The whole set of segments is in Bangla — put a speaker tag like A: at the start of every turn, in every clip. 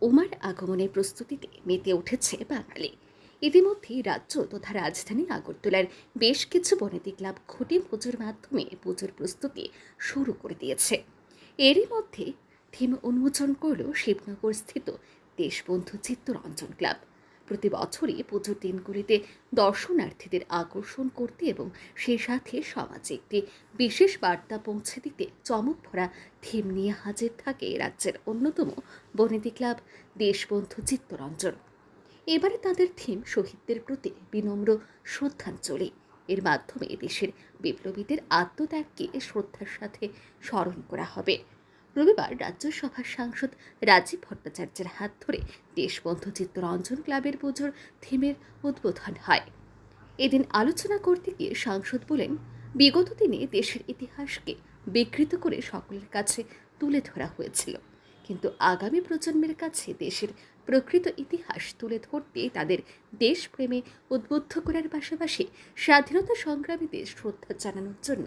A: ওমার আগমনের প্রস্তুতিতে মেতে উঠেছে বাঙালি। ইতিমধ্যে রাজ্য তথা রাজধানী আগরতলার বেশ কিছু বনেদি ক্লাব খুঁটি পুজোর মাধ্যমে পুজোর প্রস্তুতি শুরু করে দিয়েছে। এরই মধ্যে থিম উন্মোচন করল শিবনগর স্থিত দেশবন্ধু চিত্তরঞ্জন ক্লাব। প্রতি বছরই পুজোর দিনগুলিতে দর্শনার্থীদের আকর্ষণ করতে এবং সেই সাথে সমাজে একটি বিশেষ বার্তা পৌঁছে দিতে চমক ভরা থিম নিয়ে হাজির থাকে রাজ্যের অন্যতম বনেদি ক্লাব, দেশবন্ধু চিত্তরঞ্জন। এবারে তাদের থিম শহীদদের প্রতি বিনম্র শ্রদ্ধাঞ্জলি। এর মাধ্যমে দেশের বিপ্লবীদের আত্মত্যাগকে শ্রদ্ধার সাথে স্মরণ করা হবে। রবিবার রাজ্যসভার সাংসদ রাজীব ভট্টাচার্যের হাত ধরে দেশবন্ধু চিত্তরঞ্জন ক্লাবের পুজোর থিমের উদ্বোধন হয়। এদিন আলোচনা করতে গিয়ে সাংসদ বলেন, বিগত দিনে দেশের ইতিহাসকে বিকৃত করে সকলের কাছে তুলে ধরা হয়েছিল। কিন্তু আগামী প্রজন্মের কাছে দেশের প্রকৃত ইতিহাস তুলে ধরতে তাদের দেশপ্রেমে উদ্বুদ্ধ করার পাশাপাশি স্বাধীনতা সংগ্রামীদের শ্রদ্ধা জানানোর জন্য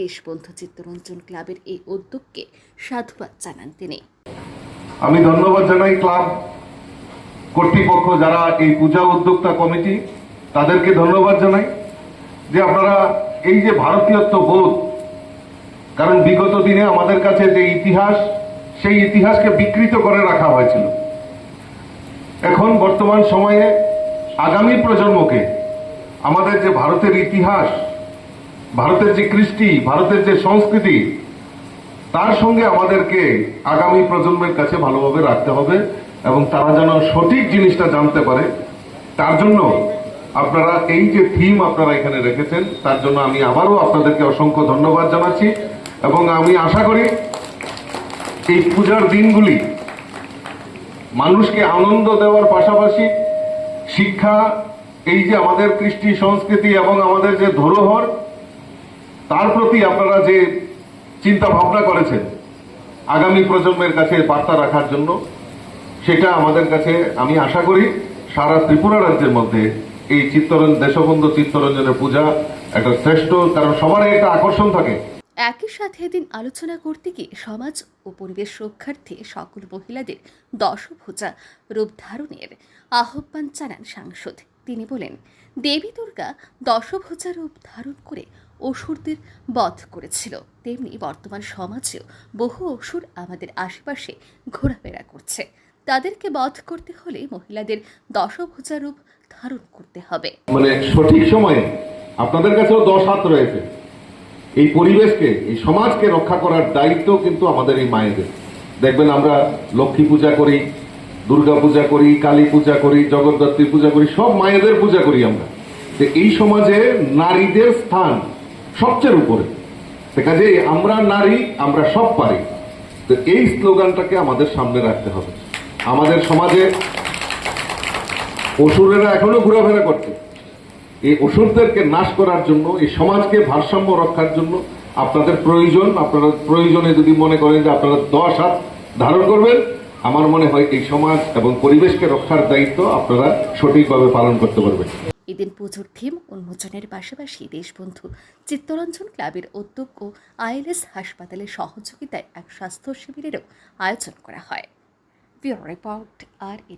A: দেশবন্ধু চিত্তরঞ্জন ক্লাবের এই উদ্যোগকে সাধুবাদ জানান তিনি।
B: আমি ধন্যবাদ জানাই ক্লাব কর্তৃপক্ষ, যারা এই পূজা উদ্যোক্তা কমিটি, তাদেরকে ধন্যবাদ জানাই যে আপনারা এই যে ভারতীয়ত্ব বোধ, কারণ বিগত দিনে আমাদের কাছে যে ইতিহাস, সেই ইতিহাসকে বিকৃত করে রাখা হয়েছিল। এখন বর্তমান সময়ে আগামী প্রজন্মকে আমাদের যে ভারতের ইতিহাস, ভারতের যে কৃষ্টি, ভারতের যে সংস্কৃতি, তার সঙ্গে আমাদেরকে আগামী প্রজন্মের কাছে ভালোভাবে রাখতে হবে এবং তারা যেন সঠিক জিনিসটা জানতে পারে। তার জন্য আপনারা এই যে থিম আপনারা এখানে রেখেছেন, তার জন্য আমি আবারও আপনাদেরকে অসংখ্য ধন্যবাদ জানাচ্ছি এবং আমি আশা করি এই পূজার দিনগুলি মানুষকে আনন্দ দেওয়ার পাশাপাশি শিক্ষা, এই যে আমাদের কৃষ্টি সংস্কৃতি এবং আমাদের যে ধরোহর, তার প্রতি আপনারা যে চিন্তা ভাবনা করেছেন আগামী প্রজন্মের কাছে বার্তা রাখার জন্য, সেটা আমাদের কাছে আমি আশা করি সারা ত্রিপুরা রাজ্যের মধ্যে এই চিত্তরঞ্জন দেশবন্ধু চিত্তরঞ্জনের পূজা একটা শ্রেষ্ঠ, কারণ সবারই একটা আকর্ষণ থাকে।
A: একই সাথে এদিন আলোচনা করতে গিয়ে সমাজ ও পরিবেশ রক্ষার্থে সকল মহিলাদের দশভুজা রূপ ধারণের আহ্বান জানান সাংসদ। তিনি বলেন, দেবী দুর্গা দশভুজা রূপ ধারণ করে অসুরদের বধ করেছিল। তেমনি বর্তমান সমাজেও বহু অসুর আমাদের আশেপাশে ঘোরাফেরা করছে। তাদেরকে বধ করতে হলে মহিলাদের দশভুজা রূপ ধারণ করতে হবে।
B: মানে সঠিক সময়ে আপনাদের কাছেও দশ হাত রয়েছে। এই পরিবেশকে, এই সমাজকে রক্ষা করার দায়িত্ব কিন্তু আমাদের এই মায়েদের। দেখবেন আমরা লক্ষ্মী পূজা করি, দুর্গা পূজা করি, কালী পূজা করি, জগদ্ধাত্রী পূজা করি, সব মায়েদের পূজা করি আমরা। তো এই সমাজে নারীদের স্থান সবচেয়ে উপরে। কাজে আমরা নারী, আমরা সব পারি। তো এই স্লোগানটাকে আমাদের সামনে রাখতে হবে। আমাদের সমাজে অসুরেরা এখনও ঘোরাফেরা করছে। এই অসুরদেরকে নাশ করার জন্য, এই সমাজকে ভারসাম্য রক্ষার জন্য আপনাদের প্রয়োজন, আপনারা প্রয়োজনে যদি মনে করেন যে আপনারা দশ হাত ধারণ করবেন, আমার মনে হয় এই সমাজ এবং পরিবেশকে রক্ষার দায়িত্ব আপনারা সঠিকভাবে পালন করতে পারবেন।
A: এদিন পুজোর থিম উন্মোচনের পাশাপাশি দেশবন্ধু চিত্তরঞ্জন ক্লাবের উদ্যোগ ও আইএলএস হাসপাতালের সহযোগিতায় এক স্বাস্থ্য শিবিরেরও আয়োজন করা হয়। রিপোর্ট, আর ই